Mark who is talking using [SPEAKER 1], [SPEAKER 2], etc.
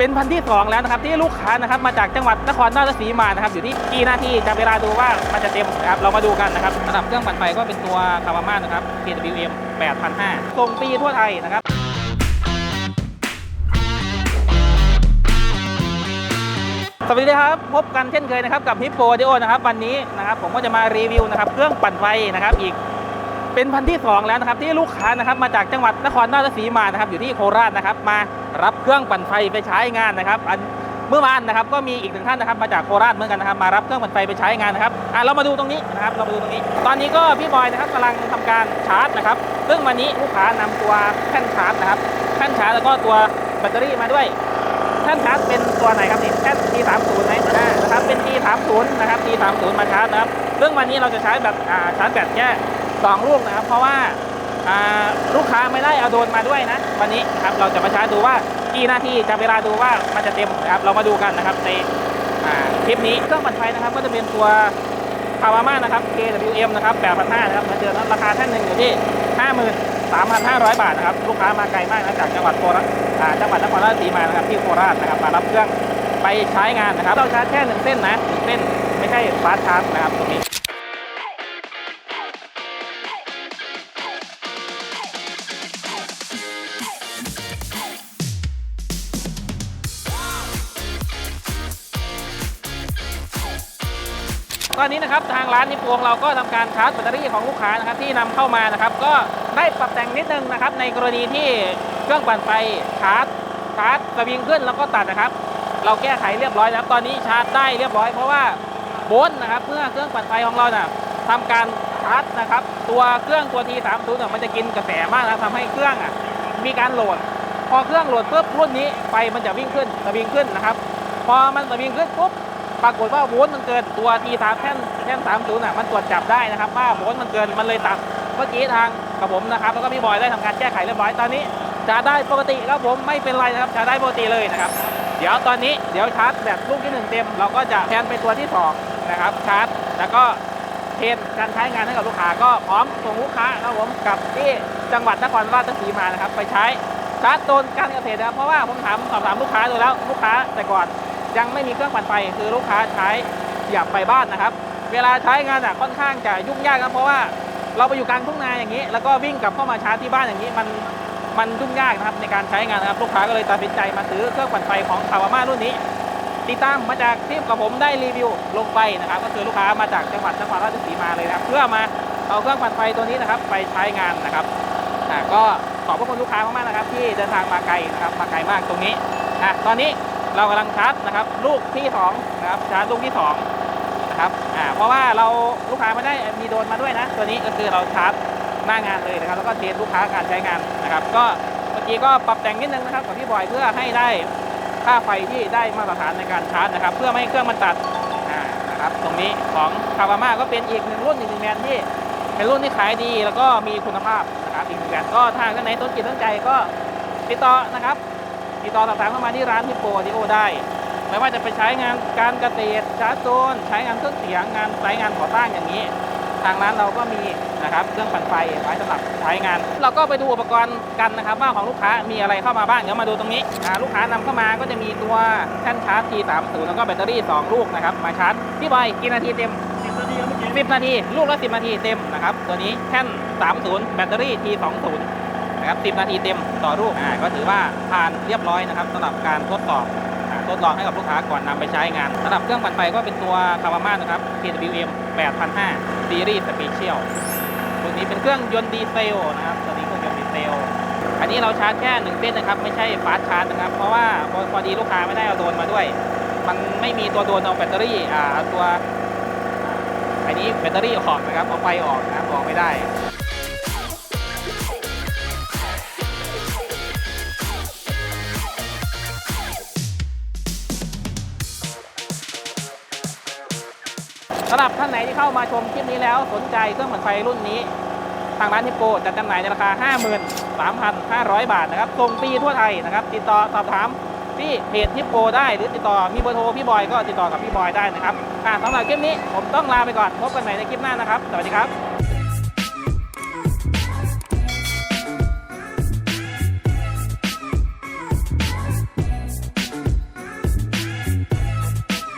[SPEAKER 1] เป็นพันที่สองแล้วนะครับที่ลูกค้านะครับมาจากจังหวัดนครราชสีมานะครับอยู่ที่กี่นาทีจะเวลาดูว่ามันจะเต็มนะครับเรามาดูกันนะครับระดับเครื่องปั่นไฟก็เป็นตัวคาวาม่านะครับ KWM 8,500ส่งฟรีทั่วไทยนะครับสวัสดีครับพบกันเช่นเคยนะครับกับฮิปโปเดโอนะครับวันนี้นะครับผมก็จะมารีวิวนะครับเครื่องปั่นไฟนะครับอีกเป็นพันที่สองแล้วนะครับที่ลูกค้านะครับมาจากจังหวัดนครราชสีมานะครับอยู่ที่โคราชนะครับมา รับเครื่องปั่นไฟไปใช้งานนะครับอันเมื่อวานนะครับก็มีอีกหนึ่งท่านนะครับมาจากโคราชเหมือนกันนะครับมารับเครื่องปั่นไฟไปใช้งานนะครับอะเรามาดูตรงนี้นะครับเรามาดูตรงนี้ ตอนนี้ก็พี่บอยนะครับกำลังทำการชาร์จนะครับซึ่งวันนี้ลูกค้านำตัวแท่นชาร์จนะครับแท่นชาร์จแล้วก็ตัวแบตเตอรี่มาด้วยท่นชาร์จเป็นตัวไหนครับนี่แท่น T30 ไหมอ่านะครับเป็น T30 นะครับ T30 มาชาร์จนะครับซึ่งวันนี้เราจะใช้แบบอ่าชาร์จแบตแค่สองลูกนะครับ เพราะว่า ลูกค้าไม่ได้เอาโดนมาด้วยนะ วันนี้นะครับเราจะมาชาร์จดูว่ากี่นาทีจะเวลาดูว่ามันจะเต็มนะครับเรามาดูกันนะครับในคลิปนี้เครื่องปั่นไฟนะครับก็จะเป็นตัวคาวาม่านะครับ KWM นะครับ8,500นะครับมาเจอนะราคาท่านหนึ่งอยู่ที่ 53,500 บาทนะครับลูกค้ามาไกลมากนะจากจังหวัดโคราชจังหวัดนครราชสีมานะครับที่โคราชนะครับมารับเครื่องไปใช้งานนะครับเราชาร์จแค่หนึ่งเส้นนะหนึ่งเส้นไม่ใช่ฟาสชาร์จนะครับตรงนี้ ตอนนี้นะครับทางร้านนิพวงเราก็ทำการชาร์จแบตเตอรี่ของลูกค้านะครับที่นำเข้ามานะครับ ก็ได้ปรับแต่งนิดนึงนะครับ ในกรณีที่เครื่องปั่นไฟชาร์จชาร์จสวิงขึ้นแล้วก็ตัดนะครับ เราแก้ไขเรียบร้อยแล้วตอนนี้ชาร์จได้เรียบร้อยเพราะว่าโบนนะครับเพื่อเครื่องปั่นไฟของเราน่ะทำการชาร์จนะครับ ตัวเครื่องตัว T30 เนี่ยมันจะกินกระแสมากนะทำให้เครื่องอะมีการโหลด พอเครื่องโหลดปุ๊บรุ่นนี้ไฟมันจะวิ่งขึ้นสวิงขึ้นนะครับ พอมันสวิงขึ้นปุ๊บ ปรากฏว่าโวลต์มันเกินตัว T3 แท่นแท่น30น่ะมันตรวจจับได้นะครับว่าโวลต์มันเกินมันเลยตัดเมื่อกี้ทางกับผมนะครับแล้วก็พี่บอยได้ทำการแก้ไขเรียบร้อยตอนนี้จะได้ปกติครับผมไม่เป็นไรนะครับจะได้ปกติเลยนะครับ เดี๋ยวตอนนี้เดี๋ยวชาร์จแบตลูกที่หนึ่งเต็ม เราก็จะแทนไปตัวที่สองนะครับชาร์จแล้วก็เทนการใช้งานให้กับลูกค้าก็พร้อมส่งลูกค้าครับผมกลับที่จังหวัดนครราชสีมานะครับ ไปใช้ชาร์จโดนการเกษตรนะครับเพราะว่าผมถามสอบถามลูกค้าดูแล้วลูกค้าแต่ก่อน ยังไม่มีเครื่องปั่นไฟคือลูกค้าใช้เสียบไฟบ้านนะครับ เวลาใช้งานอะค่อนข้างจะยุ่งยากครับเพราะว่าเราไปอยู่กลางทุ่งนาอย่างนี้ แล้วก็วิ่งกลับเข้ามาชาร์จที่บ้านอย่างนี้มันมันยุ่งยากนะครับในการใช้งานนะครับลูกค้าก็เลยตัดสินใจมาซื้อเครื่องปั่นไฟของคาวาม่ารุ่นนี้ ติดตามมาจากที่กับผมได้รีวิวลงไปนะครับ ก็คือลูกค้ามาจากจังหวัดนครราชสีมาเลยนะครับ เพื่อมาเอาเครื่องปั่นไฟตัวนี้นะครับ ไปใช้งานนะครับอ่าก็ขอบพระคุณลูกค้ามากๆนะครับ ที่เดินทางมาไกลนะครับมาไกลมากตรงนี้อะตอนนี้ เรากำลังชาร์จนะครับลูกที่สองนะครับชาร์จลูกที่สองนะครับอ่าเพราะว่าเราลูกค้าไม่ได้มีโดนมาด้วยนะ ตัวนี้ก็คือเราชาร์จหน้างานเลยนะครับแล้วก็เทรนลูกค้าการใช้งานนะครับ ก็เมื่อกี้ก็ปรับแต่งนิดนึงนะครับกับพี่บอยเพื่อให้ได้ค่าไฟที่ได้มาตรฐานในการชาร์จนะครับ เพื่อไม่ให้เครื่องมันตัดอ่านะครับตรงนี้ของคาวาม่าก็เป็นอีกหนึ่งรุ่นอีกหนึ่งแบรนด์ที่เป็นรุ่นที่ขายดีแล้วก็มีคุณภาพนะครับอีกหนึ่งแบรนด์ก็ทางท่านไหนต้นจิตต้นใจก็ติดต่อนะครับ ติดต่อสอบถามเข้ามาที่ร้านฮิปโปดิโอได้ ไม่ว่าจะไปใช้งานการเกษตรชาร์จโซนใช้งานเครื่องเสียงงานสายงานก่อสร้างอย่างนี้ ทางร้านเราก็มีนะครับเครื่องปั่นไฟไว้สำหรับใช้งาน เราก็ไปดูอุปกรณ์กันนะครับว่าของลูกค้ามีอะไรเข้ามาบ้างเดี๋ยวมาดูตรงนี้อ่าลูกค้านำเข้ามาก็จะมีตัวแท่นชาร์จ T30 แล้วก็แบตเตอรี่ 2 ลูกนะครับมาชาร์จพี่บอยกี่นาทีเต็ม10นาทีลูกละ10นาทีเต็มนะครับตัวนี้แท่น 30 แบตเตอรี่ T20 นะครับ10 นาทีเต็มต่อลูกอ่าก็ถือว่าผ่านเรียบร้อยนะครับสำหรับการทดสอบทดลองให้กับลูกค้าก่อนนำไปใช้งานสำหรับเครื่องปั่นไฟก็เป็นตัวคาวาม่านะครับ KWM 8,500ซีรีส์สเปเชียลตัวนี้เป็นเครื่องยนต์ดีเซลนะครับตัวนี้เครื่องยนต์ดีเซล อันนี้เราชาร์จแค่หนึ่งเส้นนะครับ ไม่ใช่ฟาสต์ชาร์จนะครับ เพราะว่าพอพอดีลูกค้าไม่ได้เอาโดนมาด้วย มันไม่มีตัวโดนเอาแบตเตอรี่อ่าเอาตัว อันนี้แบตเตอรี่ออกนะครับเอาไฟออกนะครับออกไม่ได้ำหรับท่านไหนที่เข้ามาชมคลิปนี้แล้วสนใจเครื่องปั่นไฟรุ่นนี้ ทางร้านทิปโปจัดจำหน่ายในราคา 53,500 บาทนะครับส่งปีทั่วไทยนะครับ ติดต่อสอบถามที่เพจทิปโปได้หรือติดต่อมีเบอร์โทรพี่บอยก็ติดต่อกับพี่บอยได้นะครับสำหรับคลิปนี้ผมต้องลาไปก่อนพบกันใหม่ในคลิปหน้านะครับ สวัสดีครับ